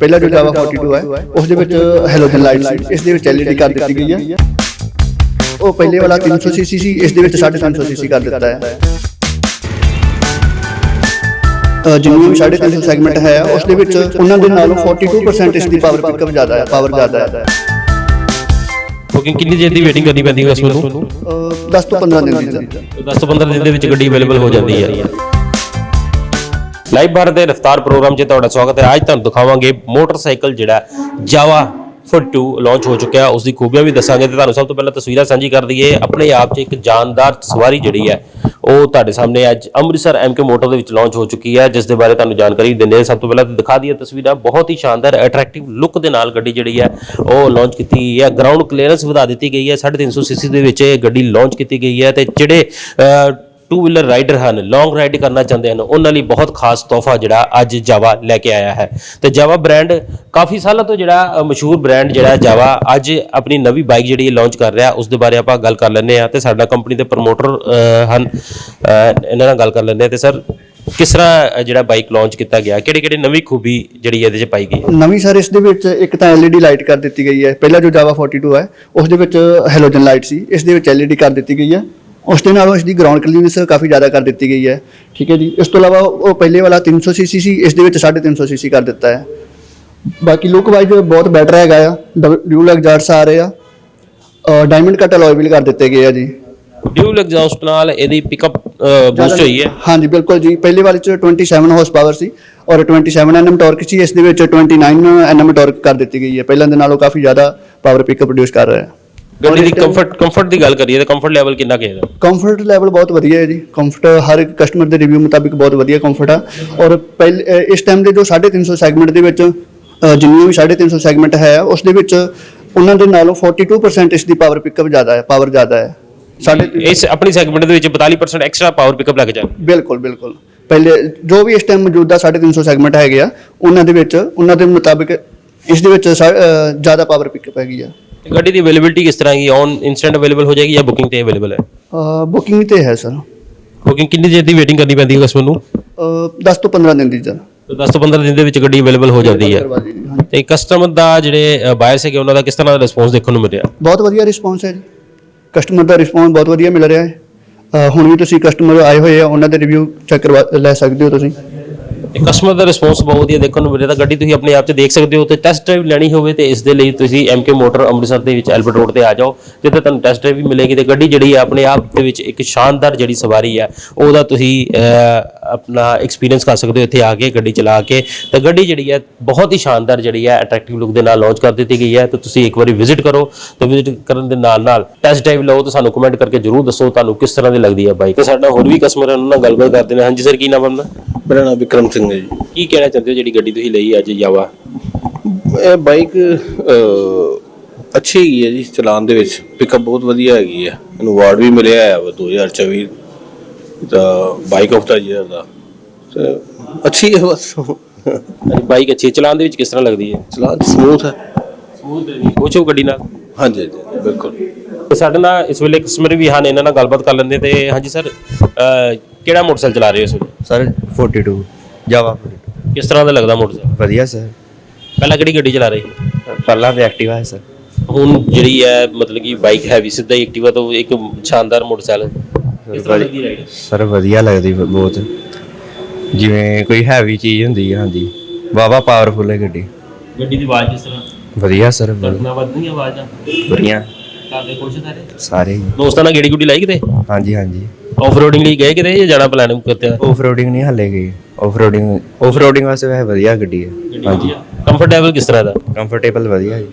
ਪਹਿਲਾ ਜੋ Java 42 ਹੈ ਉਸ ਦੇ ਵਿੱਚ ਹੈਲੋਜਨ ਲਾਈਟ ਸੀ ਇਸ ਦੇ ਵਿੱਚ LED ਕਰ ਦਿੱਤੀ ਗਈ ਹੈ। ਉਹ ਪਹਿਲੇ ਵਾਲਾ 300 ਸੀਸੀ ਸੀ ਇਸ ਦੇ ਵਿੱਚ 350 ਸੀਸੀ ਕਰ ਦਿੱਤਾ ਹੈ। ਜਿੰਨੀ ਵੀ 350 ਸੈਗਮੈਂਟ ਹੈ ਉਸ ਦੇ ਵਿੱਚ ਉਹਨਾਂ ਦੇ ਨਾਲੋਂ 42% ਇਸ ਦੀ ਪਾਵਰ ਪਿਕਅਪ ਜ਼ਿਆਦਾ ਹੈ ਪਾਵਰ ਜ਼ਿਆਦਾ ਹੈ। ਬੁਕਿੰਗ ਕਿੰਨੀ ਦੇਰ ਦੀ ਵੇਟਿੰਗ ਕਰਨੀ ਪੈਂਦੀ ਹੈ ਇਸ ਨੂੰ? ਅ, 10 ਤੋਂ 15 ਦਿਨ ਦੀ। ਸਰ 10 ਤੋਂ 15 ਦਿਨ ਦੇ ਵਿੱਚ ਗੱਡੀ ਅਵੇਲੇਬਲ ਹੋ ਜਾਂਦੀ ਹੈ। ਲਾਈਵ ਭਾਰਤ ਦੇ ਰਫਤਾਰ ਪ੍ਰੋਗਰਾਮ 'ਚ ਤੁਹਾਡਾ ਸਵਾਗਤ ਹੈ। ਅੱਜ ਤੁਹਾਨੂੰ ਦਿਖਾਵਾਂਗੇ ਮੋਟਰਸਾਈਕਲ ਜਿਹੜਾ ਜਾਵਾ 42 ਲਾਂਚ ਹੋ ਚੁੱਕਿਆ। ਉਸ ਦੀ ਖੂਬੀਆਂ ਵੀ ਦੱਸਾਂਗੇ ਤੇ ਤੁਹਾਨੂੰ ਸਭ ਤੋਂ ਪਹਿਲਾਂ ਤਸਵੀਰਾਂ ਸਾਂਝੀ ਕਰ ਦਈਏ। ਆਪਣੇ ਆਪ 'ਚ ਇੱਕ ਜਾਨਦਾਰ ਸਵਾਰੀ ਜਿਹੜੀ ਹੈ, ਉਹ ਤੁਹਾਡੇ ਸਾਹਮਣੇ ਅੱਜ ਅੰਮ੍ਰਿਤਸਰ ਐਮਕੇ ਮੋਟਰ ਦੇ ਵਿੱਚ ਲਾਂਚ ਹੋ ਚੁੱਕੀ ਹੈ। ਜਿਸ ਦੇ ਬਾਰੇ ਤੁਹਾਨੂੰ ਜਾਣਕਾਰੀ ਦਿੰਦੇ ਹਾਂ। ਸਭ ਤੋਂ ਪਹਿਲਾਂ ਦਿਖਾ ਦਈਏ ਤਸਵੀਰਾਂ। ਬਹੁਤ ਹੀ ਸ਼ਾਨਦਾਰ ਅਟਰੈਕਟਿਵ ਲੁੱਕ ਦੇ ਨਾਲ ਗੱਡੀ ਜਿਹੜੀ ਹੈ, ਉਹ ਲਾਂਚ ਕੀਤੀ ਗਈ ਹੈ। ਗਰਾਊਂਡ ਕਲੀਅਰੈਂਸ ਵਧਾ ਦਿੱਤੀ ਗਈ ਹੈ। 350 ਸੀਸੀ ਦੇ ਵਿੱਚ ਇਹ ਗੱਡੀ ਲਾਂਚ ਕੀਤੀ ਗਈ ਹੈ। ਤੇ ਜਿਹੜੇ ਟੂ ਵੀਲਰ ਰਾਈਡਰ ਹਨ ਲੌਂਗ ਰਾਈਡ ਕਰਨਾ ਚਾਹੁੰਦੇ ਹਨ, ਉਹਨਾਂ ਲਈ ਬਹੁਤ ਖਾਸ ਤੋਹਫਾ ਜਿਹੜਾ ਅੱਜ ਜਾਵਾ ਲੈ ਕੇ ਆਇਆ ਹੈ। ਤੇ ਜਾਵਾ ਬ੍ਰਾਂਡ ਕਾਫੀ ਸਾਲਾਂ ਤੋਂ ਜਿਹੜਾ ਮਸ਼ਹੂਰ ਬ੍ਰਾਂਡ ਜਿਹੜਾ ਜਾਵਾ ਅੱਜ ਆਪਣੀ ਨਵੀਂ ਬਾਈਕ ਜਿਹੜੀ ਲਾਂਚ ਕਰ ਰਿਹਾ ਉਸ ਦੇ ਬਾਰੇ ਆਪਾਂ ਗੱਲ ਕਰ ਲੈਂਦੇ ਆ ਤੇ ਸਾਡਾ ਕੰਪਨੀ ਦੇ ਪ੍ਰਮੋਟਰ ਹਨ ਇਹਨਾਂ ਨਾਲ ਗੱਲ ਕਰ ਲੈਂਦੇ ਆ ਤੇ ਸਰ ਕਿਸ ਤਰ੍ਹਾਂ ਜਿਹੜਾ ਬਾਈਕ ਲਾਂਚ ਕੀਤਾ ਗਿਆ? ਕਿਹੜੇ ਕਿਹੜੇ ਨਵੀਂ ਖੂਬੀ ਜਿਹੜੀ ਇਹਦੇ 'ਚ ਪਾਈ ਗਈ ਹੈ? ਨਵੀਂ ਸਰ ਇਸ ਦੇ ਵਿੱਚ ਇੱਕ ਤਾਂ LED ਲਾਈਟ ਕਰ ਦਿੱਤੀ ਗਈ ਹੈ। ਪਹਿਲਾਂ ਜੋ ਜਾਵਾ 42 ਹੈ, ਉਸ ਦੇ ਵਿੱਚ ਹੈਲੋਜਨ ਲਾਈਟ ਸੀ। ਇਸ ਦੇ ਵਿੱਚ LED ਕਰ ਦਿੱਤੀ ਗਈ ਹੈ। ਉਸ ਦੇ ਨਾਲੋਂ ਇਸ ਦੀ ਗਰਾਊਂਡ ਕਲੀਨੈਸ ਕਾਫੀ ਜ਼ਿਆਦਾ ਕਰ ਦਿੱਤੀ ਗਈ ਹੈ। ਠੀਕ ਹੈ ਜੀ। ਇਸ ਤੋਂ ਇਲਾਵਾ ਉਹ ਪਹਿਲੇ ਵਾਲਾ 300 ਸੀਸੀ ਸੀ ਇਸ ਦੇ ਵਿੱਚ 350 ਸੀਸੀ ਕਰ ਦਿੱਤਾ ਹੈ। ਬਾਕੀ ਲੁੱਕ ਵਾਈਜ਼ ਬਹੁਤ ਬੈਟਰ ਹੈਗਾ ਆ। ਡਿਊਲ ਐਗਜ਼ਾਸਟ ਆ ਰਹੇ ਆ। ਡਾਇਮੰਡ ਕੱਟ ਅਲੋਏ ਵੀਲ ਕਰ ਦਿੱਤੇ ਗਏ ਆ ਜੀ। ਡਿਊਲ ਐਗਜ਼ੌਸਟ ਨਾਲ ਇਹਦੀ ਪਿਕਅਪ ਬੂਸਟ ਹੋਈ ਹੈ। ਹਾਂਜੀ ਬਿਲਕੁਲ ਜੀ। ਪਹਿਲੇ ਵਾਲੇ ਚ 27 ਹਾਰਸ ਪਾਵਰ ਸੀ ਔਰ 27 ਐਨਐਮ ਟਾਰਕ ਸੀ। ਇਸ ਦੇ ਵਿੱਚ 29 ਐਨਐਮ ਟਾਰਕ ਕਰ ਦਿੱਤੀ ਗਈ ਹੈ। ਪਹਿਲਾਂ ਦੇ ਨਾਲੋਂ ਕਾਫੀ ਜ਼ਿਆਦਾ ਪਾਵਰ ਪਿਕਅਪ ਪ੍ਰੋਡਿਊਸ ਕਰ ਰਿਹਾ ਹੈ। ਗੱਡੀ ਦੀ ਕੰਫਰਟ ਕੰਫਰਟ ਦੀ ਗੱਲ ਕਰੀਏ ਤਾਂ ਕੰਫਰਟ ਲੈਵਲ ਕਿੰਨਾ ਕੁ ਹੈ? ਇਹਦਾ ਕੰਫਰਟ ਲੈਵਲ ਬਹੁਤ ਵਧੀਆ ਹੈ ਜੀ। ਕੰਫਰਟ ਹਰ ਇੱਕ ਕਸਟਮਰ ਦੇ ਰਿਵਿਊ ਮੁਤਾਬਿਕ ਬਹੁਤ ਵਧੀਆ ਕੰਫਰਟ ਆ। ਔਰ ਪਹਿਲੇ ਅ, ਇਸ ਟਾਈਮ ਦੇ ਜੋ 350 ਸੈਗਮੈਂਟ ਦੇ ਵਿੱਚ ਅ, ਜਿੰਨੀਆਂ ਵੀ 350 ਸੈਗਮੈਂਟ ਹੈ ਉਸ ਦੇ ਵਿੱਚ ਉਹਨਾਂ ਦੇ ਨਾਲੋਂ 42% ਇਸ ਦੀ ਪਾਵਰ ਪਿਕਅਪ ਜ਼ਿਆਦਾ ਹੈ ਪਾਵਰ ਜ਼ਿਆਦਾ ਹੈ। ਸਾਡੇ ਇਸ ਆਪਣੀ ਸੈਗਮੈਂਟ ਦੇ ਵਿੱਚ 42% ਐਕਸਟਰਾ ਪਾਵਰ ਪਿਕਅਪ ਲੱਗ ਜਾਏ। ਬਿਲਕੁਲ ਬਿਲਕੁਲ। ਪਹਿਲੇ ਜੋ ਵੀ ਇਸ ਟਾਈਮ ਮੌਜੂਦਾ 350 ਸੈਗਮੈਂਟ ਹੈਗੇ ਆ ਉਹਨਾਂ ਦੇ ਵਿੱਚ ਉਹਨਾਂ ਦੇ ਮੁਤਾਬਿਕ ਇਸ ਦੇ ਵਿੱਚ ਸਾ- ਅ, ਜ਼ਿਆਦਾ ਪਾਵਰ ਪਿਕਅਪ ਹੈਗੀ ਆ। ਗੱਡੀ ਦੀ ਅਵੇਲੇਬਿਲਟੀ ਕਿਸ ਤਰ੍ਹਾਂ ਦੀ ਔਨ ਇਨਸਟੈਂਟ ਅਵੇਲੇਬਲ ਹੋ ਜਾਏਗੀ ਜਾਂ ਬੁਕਿੰਗ ਤੇ ਅਵੇਲੇਬਲ ਹੈ? ਬੁਕਿੰਗ ਤੇ ਹੈ ਸਰ ਬੁਕਿੰਗ ਕਿੰਨੀ ਦੇਰ ਦੀ ਵੇਟਿੰਗ ਕਰਨੀ ਪੈਂਦੀ ਹੈ ਕਸਟਮਰ ਨੂੰ? 10 ਤੋਂ 15 ਦਿਨ ਦੀ ਸਰ ਤਾਂ 10 ਤੋਂ 15 ਦਿਨ ਦੇ ਵਿੱਚ ਗੱਡੀ ਅਵੇਲੇਬਲ ਹੋ ਜਾਂਦੀ ਹੈ। ਤੇ ਕਸਟਮਰ ਦਾ ਜਿਹੜੇ ਬਾਇਰ ਸੀਗੇ ਉਹਨਾਂ ਦਾ ਕਿਸ ਤਰ੍ਹਾਂ ਦਾ ਰਿਸਪੌਂਸ ਦੇਖਣ ਨੂੰ ਮਿਲਿਆ? ਬਹੁਤ ਵਧੀਆ ਰਿਸਪੌਂਸ ਹੈ ਜੀ। ਕਸਟਮਰ ਦਾ ਰਿਸਪੌਂਸ ਬਹੁਤ ਵਧੀਆ ਮਿਲ ਰਿਹਾ ਹੈ। ਹੁਣ ਵੀ ਤੁਸੀਂ ਕਸਟਮਰ ਆਏ ਹੋਏ ਆ ਉਹਨਾਂ ਦੇ ਰਿਵਿਊ ਚੈੱਕ ਕਰਵਾ ਲੈ ਸਕਦੇ ਹੋ ਤੁਸੀਂ। ਤੇ ਕਸਟਮਰ ਦਾ ਰਿਸਪੌਂਸ ਬਹੁਤ ਵਧੀਆ ਦੇਖਣ ਨੂੰ ਮਿਲਿਆ, ਤਾਂ ਗੱਡੀ ਤੁਸੀਂ ਆਪਣੇ ਆਪ 'ਚ ਦੇਖ ਸਕਦੇ ਹੋ ਤੇ ਟੈਸਟ ਡਰਾਈਵ ਲੈਣੀ ਹੋਵੇ ਤੇ ਇਸ ਦੇ ਲਈ ਤੁਸੀਂ ਐਮਕੇ ਮੋਟਰ ਅੰਮ੍ਰਿਤਸਰ ਦੇ ਵਿੱਚ ਐਲਬਰਟ ਰੋਡ ਤੇ ਆ ਜਾਓ, ਜਿੱਥੇ ਤੁਹਾਨੂੰ ਟੈਸਟ ਡਰਾਈਵ ਵੀ ਮਿਲੇਗੀ ਤੇ ਗੱਡੀ ਜਿਹੜੀ ਹੈ ਆਪਣੇ ਆਪ ਦੇ ਵਿੱਚ ਇੱਕ ਸ਼ਾਨਦਾਰ ਜਿਹੜੀ ਸਵਾਰੀ ਹੈ ਉਹਦਾ ਤੁਸੀਂ ਆਪਣਾ ਐਕਸਪੀਰੀਅੰਸ ਕਰ ਸਕਦੇ ਹੋ ਇੱਥੇ ਆ ਕੇ, ਗੱਡੀ ਚਲਾ ਕੇ, ਤੇ ਗੱਡੀ ਜਿਹੜੀ ਹੈ ਬਹੁਤ ਹੀ ਸ਼ਾਨਦਾਰ ਜਿਹੜੀ ਹੈ ਅਟਰੈਕਟਿਵ ਲੁੱਕ ਦੇ ਨਾਲ ਲਾਂਚ ਕਰ ਦਿੱਤੀ ਗਈ ਹੈ ਤੇ ਤੁਸੀਂ ਇੱਕ ਵਾਰੀ ਵਿਜ਼ਿਟ ਕਰੋ, ਤੇ ਵਿਜ਼ਿਟ ਕਰਨ ਦੇ ਨਾਲ ਨਾਲ ਟੈਸਟ ਡਰਾਈਵ ਲਓ ਤੇ ਸਾਨੂੰ ਕਮੈਂਟ ਕਰਕੇ ਜਰੂਰ ਦੱਸੋ ਤੁਹਾਨੂੰ ਕਿਸ ਤਰ੍ਹਾਂ ਦੀ ਲੱਗਦੀ ਹੈ ਬਾਈਕ ਤੇ ਸਾਡਾ ਹੋਰ ਵੀ ਕਸਟਮਰ ਉਹਨਾਂ ਨਾਲ ਗੱਲਬਾਤ ਕਰਦੇ ਨੇ। ਹਾਂਜੀ ਸਰ ਕੀ ਨਾਮ ਹੈ ਆਪਣਾ? ਮੇਰਾ ਨਾਮ ਵਿਕਰਮ ਸਿੰਘ ਹੈ ਜੀ। ਕੀ ਕਹਿਣਾ ਚਾਹੁੰਦੇ ਹੋ ਜਿਹੜੀ ਗੱਡੀ ਤੁਸੀਂ ਲਈ ਅੱਜ ਜਾਵਾ ਇਹ ਬਾਈਕ ਅਹ, ਅੱਛੀ ਹੈਗੀ ਹੈ ਜੀ ਚਲਾਉਣ ਦੇ ਵਿੱਚ। ਪਿਕਅਪ ਬਹੁਤ ਵਧੀਆ ਹੈਗੀ ਹੈ। ਇਹਨੂੰ ਅਵਾਰਡ ਵੀ ਮਿਲਿਆ ਹੈ ਵਾ 2024 ਦਾ ਬਾਈਕ ਆਫ ਦਾ ਈਅਰ ਦਾ। ਤੇ ਅੱਛੀ ਹੈ ਬਸ। ਬਾਈਕ ਅੱਛੀ ਹੈ, ਚਲਾਉਣ ਦੇ ਵਿੱਚ ਕਿਸ ਤਰ੍ਹਾਂ ਲੱਗਦੀ ਹੈ? ਚਲਾਉਣ ਸਮੂਥ ਹੈ। ਸਮੂਥ ਹੈ ਗੱਡੀ ਨਾਲ। ਹਾਂਜੀ ਹਾਂਜੀ ਬਿਲਕੁਲ। ਤੇ ਸਾਡੇ ਨਾਲ ਇਸ ਵੇਲੇ ਕਸਟਮਰ ਵੀ ਹਨ ਇਹਨਾਂ ਨਾਲ ਗੱਲਬਾਤ ਕਰ ਲੈਂਦੇ ਤੇ ਹਾਂਜੀ ਸਰ ਅਹ, ਕਿਹੜਾ ਮੋਟਰਸਾਈਕਲ ਚਲਾ ਰਹੇ ਹੋ ਇਸ ਵੇਲੇ? ਸਰ 42 ਜਾਵਾ 42 ਕਿਸ ਤਰ੍ਹਾਂ ਦਾ ਲੱਗਦਾ ਮੋਟਰਸਾਈਕਲ? ਵਧੀਆ ਸਰ। ਪਹਿਲਾਂ ਕਿਹੜੀ ਗੱਡੀ ਚਲਾ ਰਹੇ? ਸੀ? ਪਹਿਲਾਂ ਤੇ ਐਕਟਿਵਾ ਹੈ ਸਰ। ਹੁਣ ਜਿਹੜੀ ਹੈ ਮਤਲਬ ਕਿ ਬਾਈਕ ਹੈਵੀ ਸਿੱਧਾ ਹੀ ਐਕਟਿਵਾ ਤੋਂ ਇੱਕ ਸ਼ਾਨਦਾਰ ਮੋਟਰਸਾਈਕਲ ਕਿਸ ਤਰ੍ਹਾਂ ਲੱਗਦੀ ਰਾਈਡ ਸਰ ਵਧੀਆ ਲੱਗਦੀ ਬ- ਬਹੁਤ। ਜਿਵੇਂ ਕੋਈ ਹੈਵੀ ਚੀਜ਼ ਹੁੰਦੀ ਹੈ ਹਾਂਜੀ। ਵਾਵਾ ਪਾਵਰਫੁਲ ਹੈ ਗੱਡੀ। ਗੱਡੀ ਦੀ ਆਵਾਜ਼ ਕਿਸ ਤਰ੍ਹਾਂ? ਵਧੀਆ ਸਰ ਬ- ਧੜਕਣਾ ਵੱਧਦੀ ਹੈ ਆਵਾਜ਼? ਦਾ ਵਧੀਆ ਕਰਦੇ ਖੁਸ਼ ਸਾਰੇ? ਸਾਰੇ ਹੀ। ਦੋਸਤਾਂ ਨਾਲ ਗੇੜੀ ਗੁੱਡੀ ਲਾਈ ਕਿਤੇ? ਹਾਂਜੀ ਹਾਂਜੀ। ਆਫ ਰੋਡਿੰਗ ਲਈ ਗਏ ਕਿਤੇ ਜਾਂ ਜਾਣਾ ਪਲਾਨ ਕਰਤੇ ਆਫ ਰੋਡਿੰਗ ਨਹੀਂ ਹੱਲੇ ਗਈ ਆਫ ਰੋਡਿੰਗ ਆਫ ਰੋਡਿੰਗ ਵਾਸਤੇ ਵੈਸੇ ਵਧੀਆ ਗੱਡੀ ਹੈ। ਹਾਂਜੀ ਕੰਫਰਟੇਬਲ ਕਿਸ ਤਰ੍ਹਾਂ ਦਾ? ਕੰਫਰਟੇਬਲ ਵਧੀਆ ਜੀ।